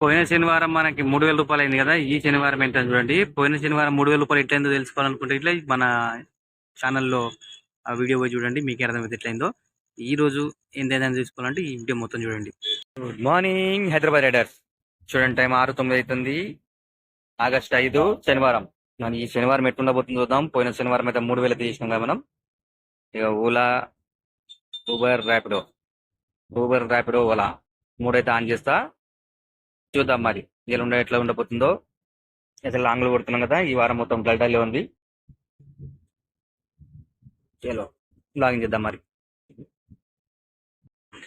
పోయిన శనివారం మనకి మూడు వేల రూపాయలు అయింది కదా ఈ శనివారం ఏంటని చూడండి. పోయిన శనివారం మూడు వేల రూపాయలు ఎట్లయిందో తెలుసుకోవాలనుకుంటే ఇట్లా మన ఛానల్లో ఆ వీడియో పోయి చూడండి మీకు అర్థమైతే ఎట్లయిందో. ఈ రోజు ఏంటంటే తెలుసుకోవాలంటే ఈ వీడియో మొత్తం చూడండి. గుడ్ మార్నింగ్ హైదరాబాద్ రైడర్స్ చూడండి టైం ఆరు తొమ్మిది అవుతుంది. ఆగస్ట్ ఐదు శనివారం. మనం ఈ శనివారం ఎట్లుండబోతుందో చూద్దాం. పోయిన శనివారం అయితే మూడు వేలు తీసినాం కదా మనం. ఇక ఓలా ఊబర్ ర్యాపిడో ఊబర్ ర్యాపిడో ఓలా. మూడైతే ఆన్ చేస్తా. చూద్దాం మరి. ఇలా ఎట్లా ఉండబోతుందో. అసలు లాంగ్లు కొడుతున్నాం కదా ఈ వారం మొత్తం బ్లడ్ డల్టాలే ఉంది. చలో లాగిన్ చేద్దాం మరి.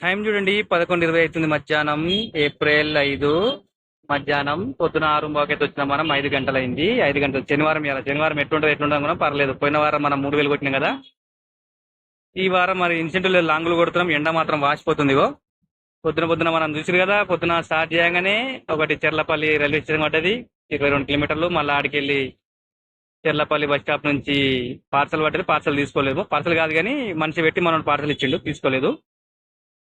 టైం చూడండి పదకొండు ఇరవై అవుతుంది మధ్యాహ్నం ఏప్రిల్ ఐదు మధ్యాహ్నం. పొద్దున ఆరు బాకైతే వచ్చినాం మనం ఐదు గంటలైంది. ఐదు గంటలు శనివారం ఇలా శనివారం ఎట్లుంటుంది ఎట్లుంటుంది మనం పర్లేదు. పోయిన వారం మనం మూడు వేలు కొట్టినాం కదా. ఈ వారం మరి ఇన్సెంటివ్ లాంగ్లు కొడుతున్నాం. ఎండ మాత్రం వాసిపోతుందిగో పొద్దున పొద్దున మనం చూసారు కదా పొద్దున స్టార్ట్ చేయగానే ఒకటి చెర్లపల్లి రైల్వే స్టేషన్ పడ్డది. ఇరవై రెండు కిలోమీటర్లు మళ్ళీ ఆడికెళ్ళి చెర్లపల్లి బస్ స్టాప్ నుంచి పార్సల్ పడ్డది. పార్సల్ తీసుకోలేదు. పార్సల్ కాదు కానీ మనిషి పెట్టి మనం పార్సల్ ఇచ్చిండు. తీసుకోలేదు.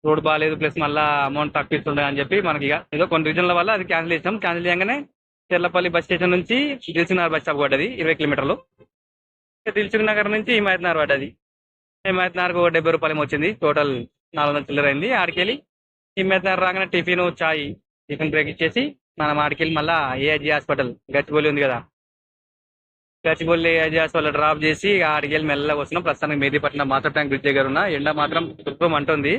రోడ్ బాగాలేదు ప్లస్ మళ్ళీ అమౌంట్ తక్కువ ఇస్తుండే అని చెప్పి మనకి ఏదో కొన్ని రీజన్ల వల్ల అది క్యాన్సిల్ చేసాం క్యాన్సిల్ చేయగానే చెర్లపల్లి బస్ స్టేషన్ నుంచి దిల్సునగర్ బస్ స్టాప్ పడ్డది ఇరవై కిలోమీటర్లు. దిల్సుఖ్ నుంచి నుంచి హిమాయత్నగర్ పడ్డది. హిమాయత్నగర్కు ఒక డెబ్బై రూపాయలు వచ్చింది. టోటల్ నాలుగు వందల చిల్లర అయింది. ఆడికెళ్ళి హిమాయత్నగర్ రాగానే టిఫిన్ చాయ్ టిఫిన్ బ్రేక్ ఇచ్చేసి మనం ఆడికెళ్ళి మళ్ళీ ఏఐజీ హాస్పిటల్ గచ్చిబౌలి ఉంది కదా. గచ్చిబౌలి ఏఐజీ హాస్పిటల్ డ్రాప్ చేసి ఆడికెళ్ళి మెల్లగా వస్తున్నాం. ప్రస్తుతానికి మేదీపట్నం మాస్టర్ ట్యాంక్ బ్రిడ్జ్ దగ్గర ఉన్న ఎండ మాత్రం తుప్పం అంటుంది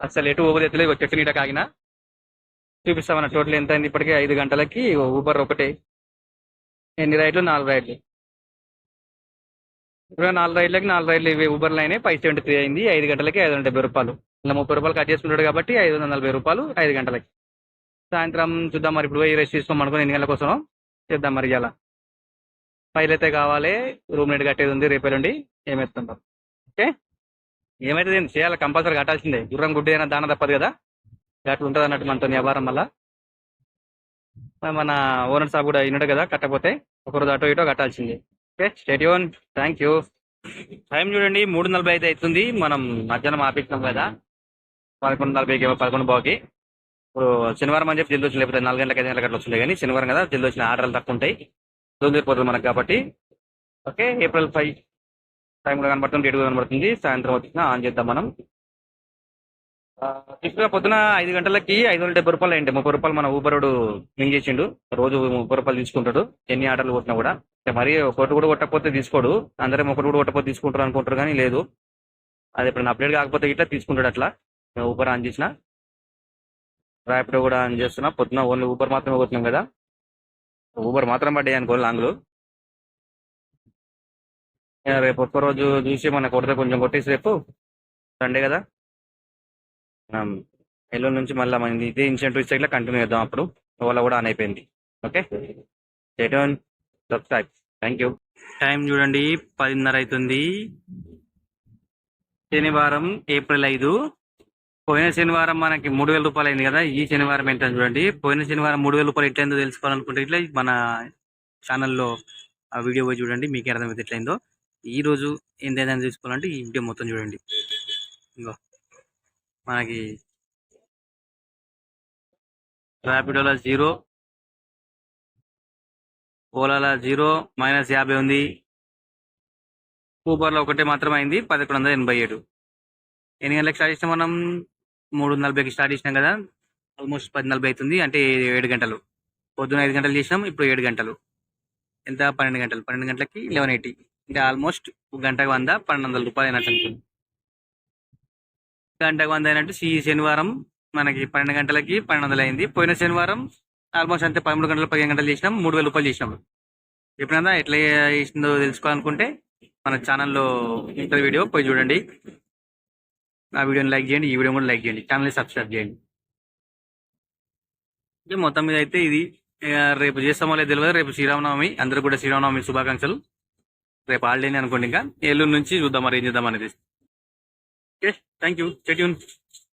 అసలు ఎటు ఊబదెత్తలేదు చెట్టు నీట కాగిన. చూపిస్తామన్న టోటల్ ఎంత అయింది ఇప్పటికే ఐదు గంటలకి ఊబర్ ఒకటే. ఎన్ని రైడ్లు? నాలుగు రైడ్లు. ఇప్పుడు నాలుగు రైడ్లకి నాలుగు రైడ్లు ఇవి ఊబర్లు అయినాయి ఫైవ్ సెవెంటీ త్రీ అయింది. ఐదు గంటలకి ఐదు వందల డెబ్బై రూపాయలు. ఇలా ముప్పై రూపాయలు కట్ చేసుకుంటాడు కాబట్టి ఐదు వందల నలభై రూపాయలు ఐదు గంటలకి. సాయంత్రం చూద్దాం మరి ఇప్పుడు పోయి రెస్ట్ తీసుకోమని అనుకుని ఎన్ని గంటల కోసం చేద్దాం మరి ఇలా ఫైల్ అయితే కావాలి రూమ్ రేట్ కట్టేది ఉంది రేపు ఎల్లుండి ఏమెత్తుంటాం ఓకే? ఏమైతే ఏం చేయాలి? కంపల్సరీ కట్టాల్సిందే. గుర్రం గుడ్డ అయినా దాన తప్పదు కదా. అట్లా ఉంటుంది అన్నట్టు మనతో వ్యాపారం వల్ల మన ఓనర్ సాబ్ కూడా ఇన్నాడు కదా కట్టకపోతే ఒకరోజు అటో ఇటో కట్టాల్సిందే. ఓకే? స్టేడియోన్ థ్యాంక్ యూ టైం చూడండి మూడు నలభై ఐదు అవుతుంది. మనం మధ్యాహ్నం ఆపించినాం కదా. పదకొండు నలభైకి పదకొండు బాగుకి ఇప్పుడు శనివారం అని చెప్పి జల్ది వచ్చిన లేకపోతే నాలుగు గంటలకు ఐదు గంటలకు అట్లా కానీ శనివారం కదా జల్ది వచ్చిన ఆర్డర్లు తక్కువ ఉంటాయి. తొందరపోతుంది మనకు కాబట్టి. ఓకే ఏప్రిల్ ఫైవ్ టైం కూడా కనబడుతుంది డేట్ కూడా కనబడుతుంది. సాయంత్రం వచ్చిన ఆన్ చేద్దాం మనం. ఇప్పుడు పొద్దున ఐదు గంటలకి ఐదు వందల డెబ్బై రూపాయలు అయింది. ముప్పై రూపాయలు మన ఊబరుడు మింగ్ చేసిండు. రోజు ముప్పై రూపాయలు తీసుకుంటాడు. ఎన్ని ఆర్డర్లు కొట్టినా కూడా. అంటే మరి ఒకటి కూడా కొట్టకపోతే తీసుకోడు. అందరం ఒకటి కూడా కొట్టకపోతే తీసుకుంటారు అనుకుంటారు కానీ లేదు. అది ఇప్పుడు అప్డేట్ కాకపోతే ఇట్లా తీసుకుంటాడు అట్లా. ఊబర్ ఆన్ చేసిన. ర్యాపిడో కూడా ఆన్ చేస్తున్నా. పొద్దున ఓన్లీ ఊబర్ మాత్రమే పోతున్నాం కదా. ఊబర్ మాత్రం పడ్డాయి అనుకో లాంగ్లు రేపు ఒక్క రోజు చూసి మన కొడితే కొంచెం కొట్టేసి రేపు సండే కదా. మనం ఎల్లుండి నుంచి మళ్ళీ మన ఇదే ఇన్సిడెంట్ ఇస్తే కంటిన్యూ చేద్దాం అప్పుడు. ఓలా కూడా ఆన్ అయిపోయింది. ఓకే స్టేటోన్ సబ్స్క్రైబ్ థ్యాంక్ యూ టైం చూడండి. పదిన్నర అవుతుంది. శనివారం ఏప్రిల్ ఐదు. పోయిన శనివారం మనకి మూడు వేల రూపాయలు అయింది కదా ఈ శనివారం ఏంటంటే చూడండి. పోయిన శనివారం మూడు వేల రూపాయలు ఎట్లయిందో తెలుసుకోవాలనుకుంటే ఇట్లా మన ఛానల్లో ఆ వీడియో పోయి చూడండి మీకు అర్థమైతే ఎట్లయిందో. ఈ రోజు ఏంటంటే తెలుసుకోవాలంటే ఈ వీడియో మొత్తం చూడండి. ఇంకో మనకి ర్యాపిడోలో జీరో ఓలాలో జీరో మైనస్ యాభై ఉంది. ఊబర్లో ఒకటే మాత్రం అయింది పదకొండు వందల ఎనభై ఏడు. ఎన్ని గంటలకు స్టార్ట్ చేసినాం మనం? మూడు నలభైకి స్టార్ట్ చేసినాం కదా. ఆల్మోస్ట్ పది నలభై అవుతుంది. అంటే ఏడు గంటలు. పొద్దున ఐదు గంటలు చేసినాం ఇప్పుడు ఏడు గంటలు. ఎంత? పన్నెండు గంటలు. పన్నెండు గంటలకి లెవెన్ ఎయిటీ అంటే ఆల్మోస్ట్ గంటకు వంద పన్నెండు వందల రూపాయలు అయినట్టు అనుకుంది గంటకు వంద అయినట్టు. ఈ శనివారం మనకి పన్నెండు గంటలకి పన్నెండు వందలు అయింది. పోయిన శనివారం ఆల్మోస్ట్ అంతే పదమూడు గంటలు పదిహేను గంటలు చేసినాం. మూడు వేల రూపాయలు చేసినాం. ఎప్పుడైనా ఎట్లా చేసిందో తెలుసుకోవాలనుకుంటే మన ఛానల్లో ఇంటర్ వీడియో పోయి చూడండి. ఆ వీడియోని లైక్ చేయండి ఈ వీడియో కూడా లైక్ చేయండి ఛానల్ని సబ్స్క్రైబ్ చేయండి. అంటే మొత్తం మీద అయితే ఇది రేపు చేస్తామో లేదు తెలియదు రేపు శ్రీరామనవమి అందరూ కూడా శ్రీరామనవమి శుభాకాంక్షలు. రేపు హాలిడేని అనుకోండి ఇంకా ఏలూరు నుంచి చూద్దాం మరి ఏం చేద్దాం అనేది. Okay thank you stay tune